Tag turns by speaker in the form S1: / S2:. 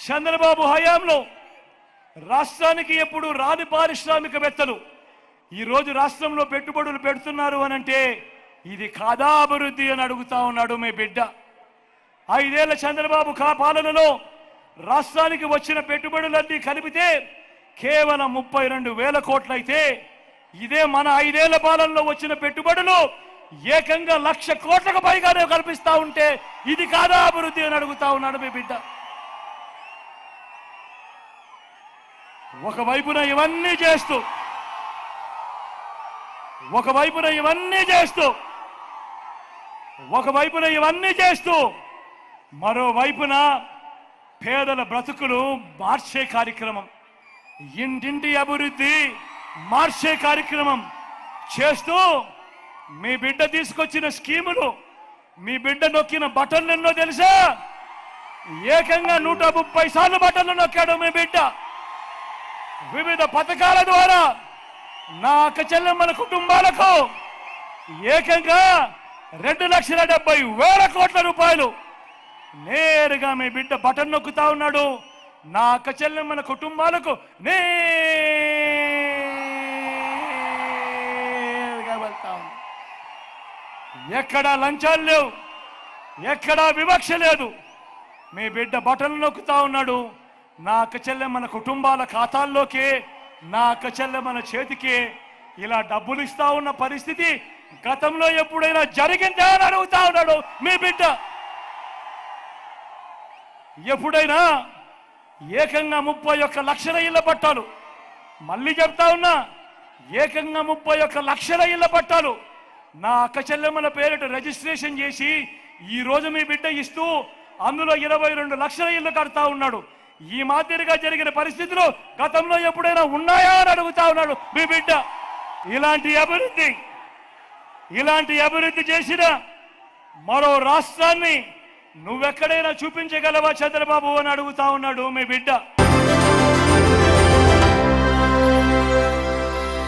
S1: చంద్రబాబు హయాంలో రాష్ట్రానికి ఎప్పుడు రాని పారిశ్రామికవేత్తలు ఈరోజు రాష్ట్రంలో పెట్టుబడులు పెడుతున్నారు అనంటే ఇది కాదా అభివృద్ధి అని అడుగుతా ఉన్నాడు మీ బిడ్డ. ఐదేళ్ళ చంద్రబాబు పాలనలో రాష్ట్రానికి వచ్చిన పెట్టుబడులన్నీ కలిపితే కేవలం ముప్పై రెండు వేల కోట్లయితే ఇదే మన ఐదేళ్ళ పాలనలో వచ్చిన పెట్టుబడులు ఏకంగా లక్ష కోట్లకు పైగానే కల్పిస్తా ఉంటే ఇది కాదా అభివృద్ధి అని అడుగుతా ఉన్నాడు మీ బిడ్డ. ఒకవైపున ఇవన్నీ చేస్తూ ఒకవైపున ఇవన్నీ చేస్తూ ఒకవైపున ఇవన్నీ చేస్తూ మరోవైపున పేదల బ్రతుకులు మార్చే కార్యక్రమం ఇంటింటి అభివృద్ధి మార్చే కార్యక్రమం చేస్తూ మీ బిడ్డ తీసుకొచ్చిన స్కీములు మీ బిడ్డ నొక్కిన బటన్లు ఎన్నో తెలుసా? ఏకంగా నూట ముప్పై సార్లు బటన్లు నొక్కాడు మీ బిడ్డ. వివిధ పథకాల ద్వారా నా అక్క చెల్లెమ్మల కుటుంబాలకు ఏకంగా రెండు లక్షల డెబ్బై వేల కోట్ల రూపాయలు నేరుగా మీ బిడ్డ బటన్ నొక్కుతా ఉన్నాడు. నా అక్క చెల్లెమ్మల కుటుంబాలకు నేరుగా వెళ్తా ఎక్కడా లంచాలు లేవు ఎక్కడా వివక్ష లేదు. మీ బిడ్డ బటన్ నొక్కుతా ఉన్నాడు. నా అక్కచెల్లె మన కుటుంబాల ఖాతాల్లోకి నా అక్కచెల్లె మన చేతికి ఇలా డబ్బులు ఇస్తా ఉన్న పరిస్థితి గతంలో ఎప్పుడైనా జరిగిందా అని అడుగుతా ఉన్నాడు మీ బిడ్డ. ఎప్పుడైనా ఏకంగా ముప్పై ఒక్క లక్షల ఇళ్ళ పట్టాలు. మళ్ళీ చెప్తా ఉన్నా ఏకంగా ముప్పై ఒక్క లక్షల ఇళ్ళ పట్టాలు. నా అక్క చెల్లెమ్మల పేరిట రిజిస్ట్రేషన్ చేసి ఈ రోజు మీ బిడ్డ ఇస్తూ అందులో ఇరవై రెండు లక్షల ఇల్లు కడతా ఉన్నాడు. ఈ మాదిరిగా జరిగిన పరిస్థితులు గతంలో ఎప్పుడైనా ఉన్నాయా అని అడుగుతా ఉన్నాడు మీ బిడ్డ. ఇలాంటి అభివృద్ధి ఇలాంటి అభివృద్ధి చేసిన మరో రాష్ట్రాన్ని నువ్వెక్కడైనా చూపించగలవా చంద్రబాబు అని అడుగుతా ఉన్నాడు మీ బిడ్డ.